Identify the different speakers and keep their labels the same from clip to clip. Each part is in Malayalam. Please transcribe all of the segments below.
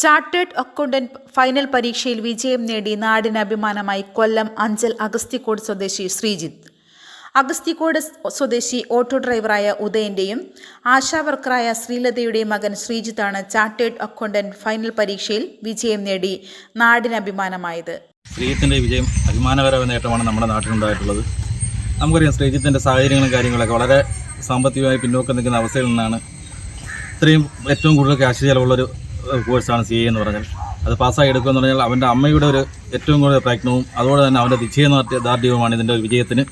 Speaker 1: ചാർട്ടേഡ് അക്കൗണ്ടന്റ് ഫൈനൽ പരീക്ഷയിൽ വിജയം നേടി നാടിന് അഭിമാനമായി കൊല്ലം അഞ്ചൽ അഗസ്തിക്കോട് സ്വദേശി ശ്രീജിത്ത്. അഗസ്തിക്കോട് സ്വദേശി ഓട്ടോ ഡ്രൈവറായ ഉദയന്റെയും ആശാവർക്കറായ ശ്രീലതയുടെയും മകൻ ശ്രീജിത്താണ് ചാർട്ടേഡ് അക്കൗണ്ടന്റ് ഫൈനൽ പരീക്ഷയിൽ വിജയം നേടി നാടിന് അഭിമാനമായത്.
Speaker 2: ശ്രീജിത്തിന്റെ വിജയം അഭിമാനകരമായ നേട്ടമാണ് നമ്മുടെ നാട്ടിലുണ്ടായിട്ടുള്ളത്. നമുക്കറിയാം ശ്രീജിത്തിന്റെ സാഹചര്യങ്ങളും കാര്യങ്ങളൊക്കെ വളരെ സാമ്പത്തികമായി പിന്നോക്കം നിൽക്കുന്ന അവസ്ഥയിൽ നിന്നാണ് ഇത്രയും ഏറ്റവും കൂടുതൽ ക്യാഷ് ചെലവുള്ളൊരു കോഴ്സാണ് സി എന്ന് പറഞ്ഞാൽ. അത് പാസ്സായി എടുക്കുക എന്ന് പറഞ്ഞാൽ അവന്റെ അമ്മയുടെ ഒരു ഏറ്റവും കൂടുതൽ പ്രയത്നവും അതുപോലെ തന്നെ അവന്റെ നിശ്ചയദാർഢ്യവുമാണ് ഇതിന്റെ ഒരു വിജയത്തിന്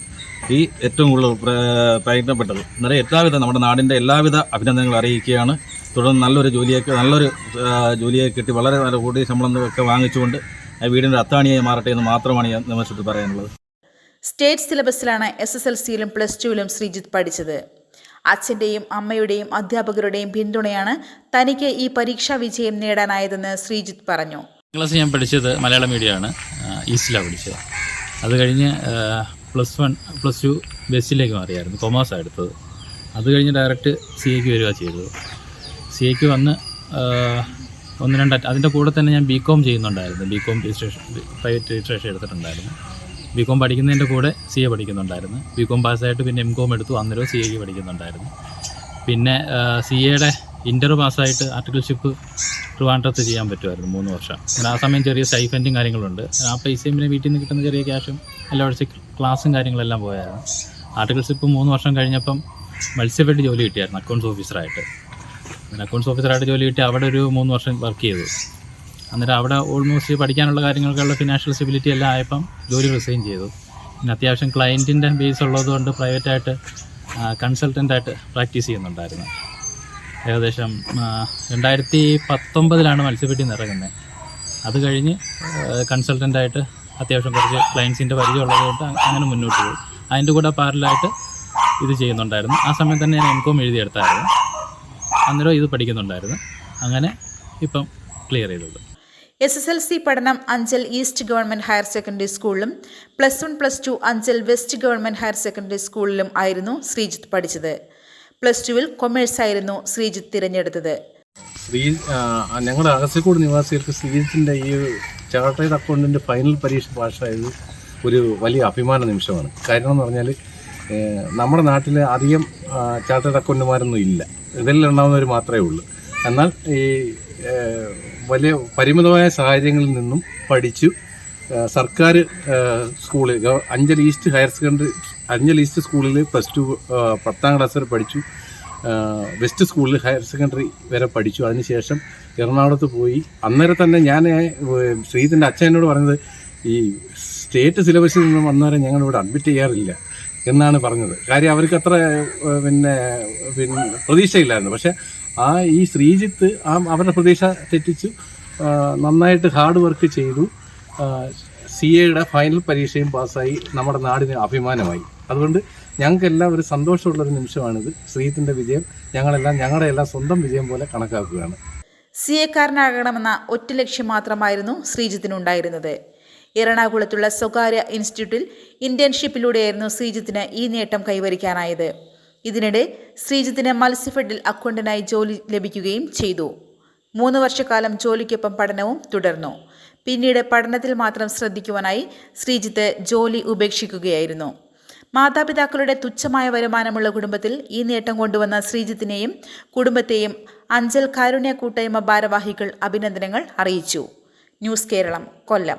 Speaker 2: ഈ ഏറ്റവും കൂടുതൽ പ്ര- പ്രയത്നപ്പെട്ടത്. അന്നേരം എല്ലാവിധ നമ്മുടെ നാടിന്റെ എല്ലാവിധ അഭിനന്ദനങ്ങൾ അറിയിക്കുകയാണ്. തുടർന്ന് നല്ലൊരു ജോലിയൊക്കെ നല്ലൊരു ജോലിയൊക്കെ ജോലിയെ കിട്ടി. വളരെ നല്ല കൂടിയ ശമ്പളം ഒക്കെ വാങ്ങിച്ചുകൊണ്ട് വീടിന്റെ അത്താണിയായി മാറട്ടെ എന്ന് മാത്രമാണ് ഞാൻ നിമിഷത്തിൽ പറയാനുള്ളത്.
Speaker 1: സ്റ്റേറ്റ് സിലബസിലാണ് എസ് എസ് എൽ സിയിലും പ്ലസ് ടുവിലും ശ്രീജിത്ത് പഠിച്ചത്. അച്ഛന്റെയും അമ്മയുടെയും അധ്യാപകരുടെയും പിന്തുണയാണ് തനിക്ക് ഈ പരീക്ഷാ വിജയം നേടാനായതെന്ന് ശ്രീജിത്ത് പറഞ്ഞു.
Speaker 3: ക്ലാസ് ഞാൻ പഠിച്ചത് മലയാളം മീഡിയമാണ്. ഈസ്റ്റിലാണ് പഠിച്ചത്. അത് കഴിഞ്ഞ് പ്ലസ് വൺ പ്ലസ് ടു ബസ്സിലേക്ക് മാറിയായിരുന്നു കൊമേഴ്സാണ് എടുത്തത്. അത് കഴിഞ്ഞ് ഡയറക്റ്റ് സി എക്ക് വരിക ചെയ്തത് സി എക്ക് വന്ന് ഒന്ന് രണ്ട് അതിന്റെ കൂടെ തന്നെ ഞാൻ ബി കോം ചെയ്യുന്നുണ്ടായിരുന്നു. B com registration private registration എടുത്തിട്ടുണ്ടായിരുന്നു. ബി കോം പഠിക്കുന്നതിന്റെ കൂടെ സി എ പഠിക്കുന്നുണ്ടായിരുന്നു. ബി കോം പാസ്സായിട്ട് പിന്നെ എം കോം എടുത്തു. അന്നേരം സി എക്ക് പഠിക്കുന്നുണ്ടായിരുന്നു. പിന്നെ സി എയുടെ ഇന്റർ പാസ്സായിട്ട് ആർട്ടിക്കിൾഷിപ്പ് ട്രിവാൻഡ്രത്ത് ചെയ്യാൻ പറ്റുമായിരുന്നു മൂന്ന് വർഷം. ആ സമയം ചെറിയ സ്റ്റൈഫന്റും കാര്യങ്ങളുണ്ട്. ആ പൈസയും പിന്നെ വീട്ടിൽ നിന്ന് കിട്ടുന്ന ചെറിയ ക്യാഷും എല്ലാ വർഷം ക്ലാസ്സും കാര്യങ്ങളെല്ലാം പോയായിരുന്നു. ആർട്ടിക്കിൾഷിപ്പ് മൂന്ന് വർഷം കഴിഞ്ഞപ്പം മത്സ്യപ്പെട്ട് ജോലി കിട്ടിയായിരുന്നു അക്കൗണ്ട്സ് ഓഫീസറായിട്ട് അക്കൗണ്ട്സ് ഓഫീസറായിട്ട് ജോലി കിട്ടി അവിടെ ഒരു മൂന്ന് വർഷം വർക്ക് ചെയ്തു. അന്നേരം അവിടെ ഓൾമോസ്റ്റ് പഠിക്കാനുള്ള കാര്യങ്ങൾക്കുള്ള ഫിനാൻഷ്യൽ സ്റ്റെബിലിറ്റി എല്ലാം ആയപ്പം ജോലി റിസൈൻ ചെയ്തു. പിന്നെ അത്യാവശ്യം ക്ലയന്റിന്റെ ബേസ് ഉള്ളതുകൊണ്ട് പ്രൈവറ്റായിട്ട് കൺസൾട്ടന്റായിട്ട് പ്രാക്ടീസ് ചെയ്യുന്നുണ്ടായിരുന്നു. ഏകദേശം രണ്ടായിരത്തി പത്തൊമ്പതിലാണ് മത്സ്യപ്പെട്ടി ഇറങ്ങുന്നത് അത് കഴിഞ്ഞ് കൺസൾട്ടന്റായിട്ട് അത്യാവശ്യം കുറച്ച് ക്ലയൻസിന്റെ പരിചയം ഉള്ളതുകൊണ്ട് അങ്ങനെ മുന്നോട്ട് പോയി. അതിന്റെ കൂടെ പാരലായിട്ട് ഇത് ചെയ്യുന്നുണ്ടായിരുന്നു. ആ സമയത്ത് തന്നെ ഞാൻ എംകോം എഴുതിയെടുത്തായിരുന്നു. അന്നേരം ഇത് പഠിക്കുന്നുണ്ടായിരുന്നു. അങ്ങനെ ഇപ്പം ക്ലിയർ ചെയ്തത്.
Speaker 1: എസ് എസ് എൽ സി പഠനം Anchal east government higher secondary സ്കൂളിലും plus one plus two Anchal west government higher secondary സ്കൂളിലും ആയിരുന്നു ശ്രീജിത്ത് പഠിച്ചത്. പ്ലസ് ടുവിൽ കൊമേഴ്സ് ആയിരുന്നു ശ്രീജിത്ത് തിരഞ്ഞെടുത്തത്.
Speaker 4: ശ്രീ ഞങ്ങളുടെ അഗസ്യക്കൂട് നിവാസികൾക്ക് ശ്രീജിത്തിന്റെ ഈ ചാർട്ടേഡ് അക്കൗണ്ടിന്റെ ഫൈനൽ പരീക്ഷ പാസ്സായത് ഒരു വലിയ അഭിമാന നിമിഷമാണ്. കാരണം എന്ന് പറഞ്ഞാൽ നമ്മുടെ നാട്ടിൽ അധികം ചാർട്ടേഡ് അക്കൗണ്ടുമാരൊന്നും ഇല്ല. ഇതിൽ ഉണ്ടാകുന്നവർ മാത്രമേ ഉള്ളൂ. എന്നാൽ ഈ വലിയ പരിമിതമായ സാഹചര്യങ്ങളിൽ നിന്നും പഠിച്ചു. സർക്കാർ സ്കൂളിൽ Anchal east higher secondary Anchal east സ്കൂളിൽ പ്ലസ് ടു പത്താം ക്ലാസ് വരെ പഠിച്ചു. വെസ്റ്റ് സ്കൂളിൽ ഹയർ സെക്കൻഡറി വരെ പഠിച്ചു. അതിനുശേഷം എറണാകുളത്ത് പോയി. അന്നേരം തന്നെ ഞാൻ ശ്രീജിത്തിന്റെ അച്ഛൻ എന്നോട് പറഞ്ഞത് ഈ സ്റ്റേറ്റ് സിലബസിൽ നിന്നും വന്നവരെ ഞങ്ങളിവിടെ അഡ്മിറ്റ് ചെയ്യാറില്ല എന്നാണ് പറഞ്ഞത്. കാര്യം അവർക്ക് അത്ര പിന്നെ പിന്നെ പ്രതീക്ഷയില്ലായിരുന്നു. പക്ഷേ ആ ഈ ശ്രീജിത്ത് ആ അവരുടെ പ്രതീക്ഷ തെറ്റിച്ചു. നന്നായിട്ട് ഹാർഡ് വർക്ക് ചെയ്തു. സി എയുടെ ഫൈനൽ പരീക്ഷയും പാസ്സായി. നമ്മുടെ നാടിന് അഭിമാനമായി. അതുകൊണ്ട് ഞങ്ങൾക്കെല്ലാം ഒരു സന്തോഷമുള്ളൊരു നിമിഷമാണിത്. ശ്രീജിത്തിന്റെ വിജയം ഞങ്ങളെല്ലാം ഞങ്ങളുടെ എല്ലാം സ്വന്തം വിജയം പോലെ കണക്കാക്കുകയാണ്.
Speaker 1: സി എക്കാരനാകണമെന്ന ഒറ്റ ലക്ഷ്യം മാത്രമായിരുന്നു ശ്രീജിത്തിനുണ്ടായിരുന്നത്. എറണാകുളത്തുള്ള സ്വകാര്യ ഇൻസ്റ്റിറ്റ്യൂട്ടിൽ ഇന്റേൺഷിപ്പിലൂടെയായിരുന്നു ശ്രീജിത്തിന് ഈ നേട്ടം കൈവരിക്കാനായത്. ഇതിനിടെ ശ്രീജിത്തിന് മത്സ്യഫെഡിൽ അക്കൗണ്ടന്റായി ജോലി ലഭിക്കുകയും ചെയ്തു. മൂന്ന് വർഷക്കാലം ജോലിക്കൊപ്പം പഠനവും തുടർന്നു. പിന്നീട് പഠനത്തിൽ മാത്രം ശ്രദ്ധിക്കുവാനായി ശ്രീജിത്ത് ജോലി ഉപേക്ഷിക്കുകയായിരുന്നു. മാതാപിതാക്കളുടെ തുച്ഛമായ വരുമാനമുള്ള കുടുംബത്തിൽ ഈ നേട്ടം കൊണ്ടുവന്ന ശ്രീജിത്തിനെയും കുടുംബത്തെയും അഞ്ചൽ കാരുണ്യ കൂട്ടായ്മ ഭാരവാഹികൾ അഭിനന്ദനങ്ങൾ അറിയിച്ചു. ന്യൂസ് കേരളം കൊല്ലം.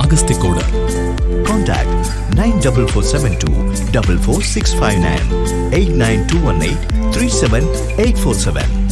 Speaker 5: Agasthyakode
Speaker 6: contact nine double four seven two double four six five nine eight nine two one eight three seven eight four seven